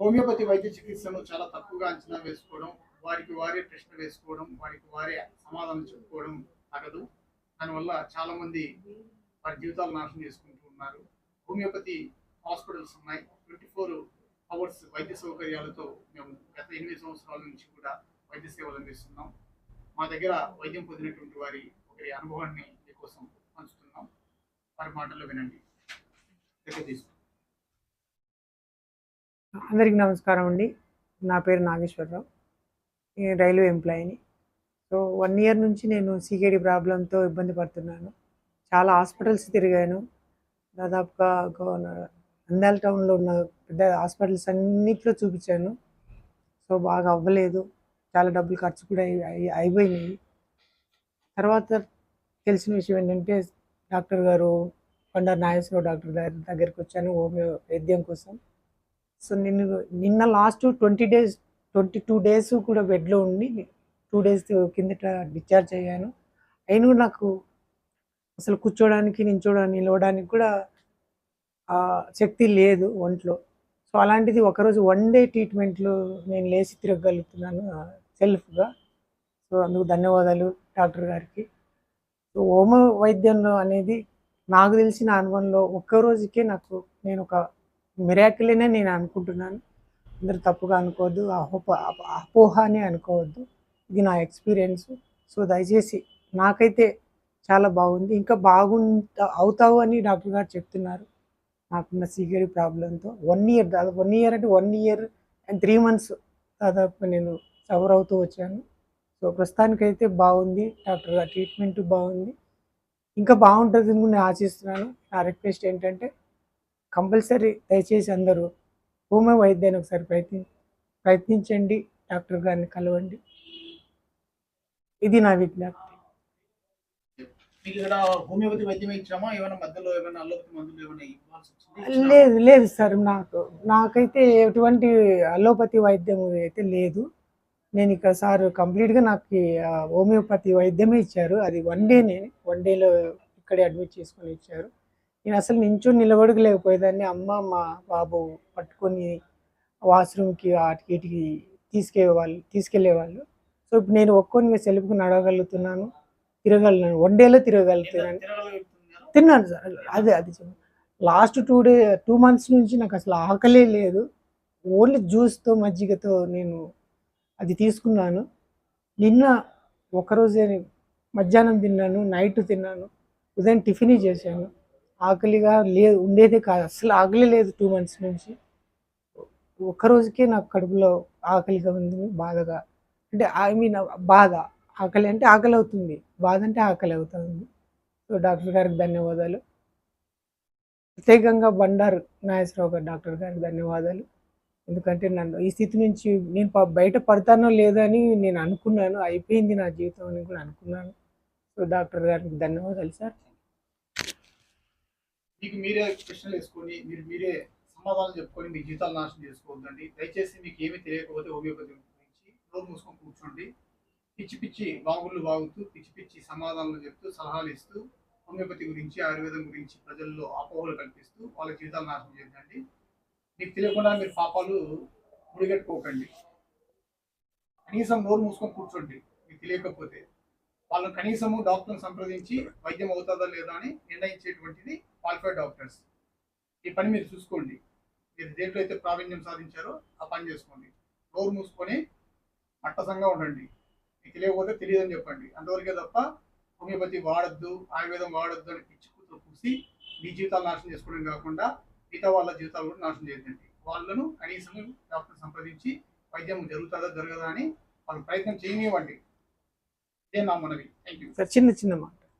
Homeopathy వైద్య చికిత్సను చాలా తక్కువగా అంచనా వేసుకోవడం వారికి వారే ప్రశ్న వేసుకోవడం వారికి వారే సమాధానం చెప్పుకోవడం తగదు. దానివల్ల చాలా మంది వారి జీవితాలు నాశనం చేసుకుంటూ ఉన్నారు. హోమియోపతి హాస్పిటల్స్ ఉన్నాయి. ట్వంటీ ఫోర్ అవర్స్ వైద్య సౌకర్యాలతో మేము గత ఎనిమిది సంవత్సరాల నుంచి కూడా వైద్య సేవలు అందిస్తున్నాం. మా దగ్గర వైద్యం పొందినటువంటి వారి ఒకరి అనుభవాన్ని మీకోసం పంచుతున్నాం. వారి మాటల్లో వినండి. దగ్గర తీసుకుంటాం అందరికీ నమస్కారం అండి. నా పేరు నాగేశ్వరరావు. నేను రైల్వే ఎంప్లాయీని. సో వన్ ఇయర్ నుంచి నేను సీకేడి ప్రాబ్లంతో ఇబ్బంది పడుతున్నాను. చాలా హాస్పిటల్స్ తిరిగాను. దాదాపుగా ఒక అందాల టౌన్లో ఉన్న పెద్ద హాస్పిటల్స్ అన్నిట్లో చూపించాను. సో బాగా అవ్వలేదు. చాలా డబ్బులు ఖర్చు కూడా అయిపోయినాయి. తర్వాత తెలిసిన విషయం ఏంటంటే డాక్టర్ గారు కొండ నాగేశ్వరరావు డాక్టర్ గారి దగ్గరికి వచ్చాను. హోమియో వైద్యం కోసం. సో నిన్న నిన్న last twenty days twenty two days కూడా బెడ్లో ఉండి టూ డేస్ కిందట డిశ్చార్జ్ అయ్యాను. అయినా కూడా నాకు అసలు కూర్చోడానికి నించోడానికి నిలవడానికి కూడా శక్తి లేదు ఒంట్లో. సో అలాంటిది ఒకరోజు వన్ డే ట్రీట్మెంట్లో నేను లేచి తిరగగలుగుతున్నాను సెల్ఫ్గా. సో అందుకు ధన్యవాదాలు డాక్టర్ గారికి. సో హోమ వైద్యంలో అనేది నాకు తెలిసిన అనుభవంలో ఒక్క రోజుకే నాకు నేను ఒక మిరాకిలేనే నేను అనుకుంటున్నాను. అందరు తప్పుగా అనుకోవద్దు అహోప అపోహ అని అనుకోవద్దు. ఇది నా ఎక్స్పీరియన్స్. సో దయచేసి నాకైతే చాలా బాగుంది. ఇంకా బాగుంటా అవుతావు అని డాక్టర్ గారు చెప్తున్నారు. నాకున్న సీగరీ ప్రాబ్లంతో వన్ ఇయర్ దాదాపు వన్ ఇయర్ అంటే one year and three months దాదాపు నేను సవర్ అవుతూ వచ్చాను. సో ప్రస్తుతానికైతే బాగుంది. డాక్టర్ గారు ట్రీట్మెంట్ బాగుంది. ఇంకా బాగుంటుంది అని కూడా నేను ఆశిస్తున్నాను. నా రిక్వెస్ట్ ఏంటంటే కంపల్సరీ దయచేసి అందరూ హోమియో వైద్యాన్ని ఒకసారి ప్రయత్ని ప్రయత్నించండి. డాక్టర్ గారిని కలవండి. ఇది నా విజ్ఞప్తి. లేదు లేదు సార్. నాకు నాకైతే ఎటువంటి అలోపతి వైద్యం అయితే లేదు. నేను ఇక్కడ సార్ కంప్లీట్గా నాకు హోమియోపతి వైద్యమే ఇచ్చారు. అది వన్ డేనే వన్ డేలో ఇక్కడే అడ్మిట్ చేసుకొని ఇచ్చారు. నేను అసలు నించొని నిలబడకలేకపోయేదాన్ని అమ్మ మా బాబు పట్టుకొని వాష్రూమ్కి వాటికి వీటికి తీసుకెళ్ళేవాళ్ళు తీసుకెళ్ళేవాళ్ళు. సో ఇప్పుడు నేను ఒక్కొని సెల్ఫ్గా నడవగలుగుతున్నాను తిరగలను వన్ డేలో తిరగలుగుతున్నాను. తిన్నాను సార్. అదే అది last two day two months నుంచి నాకు అసలు ఆకలే లేదు. ఓన్లీ జ్యూస్తో మజ్జిగతో నేను అది తీసుకున్నాను. నిన్న ఒకరోజే మధ్యాహ్నం తిన్నాను నైట్ తిన్నాను ఉదయం టిఫిన్ చేశాను. ఆకలిగా లేదు ఉండేదే కాదు. అసలు ఆకలి లేదు టూ మంత్స్ నుంచి. రోజుకే నాకు కడుపులో ఆకలిగా ఉంది బాధగా. అంటే ఐ మీన్ బాధ. ఆకలి అంటే ఆకలి అవుతుంది. బాధ అంటే ఆకలి అవుతుంది. సో డాక్టర్ గారికి ధన్యవాదాలు. ప్రత్యేకంగా బండారు నాగేశ్వరరావు గారు డాక్టర్ గారికి ధన్యవాదాలు. ఎందుకంటే నన్ను ఈ స్థితి నుంచి నేను బయట పడతానో లేదో అని నేను అనుకున్నాను. అయిపోయింది నా జీవితం అని కూడా అనుకున్నాను. సో డాక్టర్ గారికి ధన్యవాదాలు సార్. మీకు మీరే ప్రశ్నలు వేసుకొని మీరు మీరే సమాధానం చెప్పుకొని మీ జీవితాలు నాశనం చేసుకోవద్దండి. దయచేసి మీకు ఏమీ తెలియకపోతే హోమియోపతి గురించి నోరు మూసుకొని కూర్చోండి. పిచ్చి పిచ్చి బాగుళ్ళు బాగుతూ పిచ్చి పిచ్చి సమాధానాలు చెప్తూ సలహాలు ఇస్తూ హోమియోపతి గురించి ఆయుర్వేదం గురించి ప్రజల్లో అపోహలు కల్పిస్తూ వాళ్ళ జీవితాలు నాశనం చేద్దండి మీకు తెలియకుండా మీరు పాపాలు ముడిగట్టుకోకండి. కనీసం నోరు మూసుకొని కూర్చోండి. మీకు తెలియకపోతే. వాళ్ళు కనీసము డాక్టర్ని సంప్రదించి వైద్యం అవుతుందా లేదా అని నిర్ణయించేటువంటిది క్వాలిఫైడ్ డాక్టర్స్ ఈ పని మీరు చూసుకోండి. మీరు దేంట్లో అయితే ప్రావీణ్యం సాధించారో ఆ పని చేసుకోండి. నోరు మూసుకొని అట్టసంగా ఉండండి. మీకు తెలియకపోతే తెలియదని చెప్పండి. అంతవరకే తప్ప హోమియోపతి వాడద్దు ఆయుర్వేదం వాడద్దు అని పిచ్చి కూతురు పూసి మీ జీవితాలు నాశనం చేసుకోవడం కాకుండా మిగతా వాళ్ళ జీవితాలు కూడా నాశనం చేయదండి వాళ్ళను కనీసం డాక్టర్ సంప్రదించి వైద్యం జరుగుతుందా జరగదా అని వాళ్ళు ప్రయత్నం చేయనివ్వండి. ఇదే నా మనవి. థ్యాంక్ యూ సార్ చిన్న చిన్న మాట.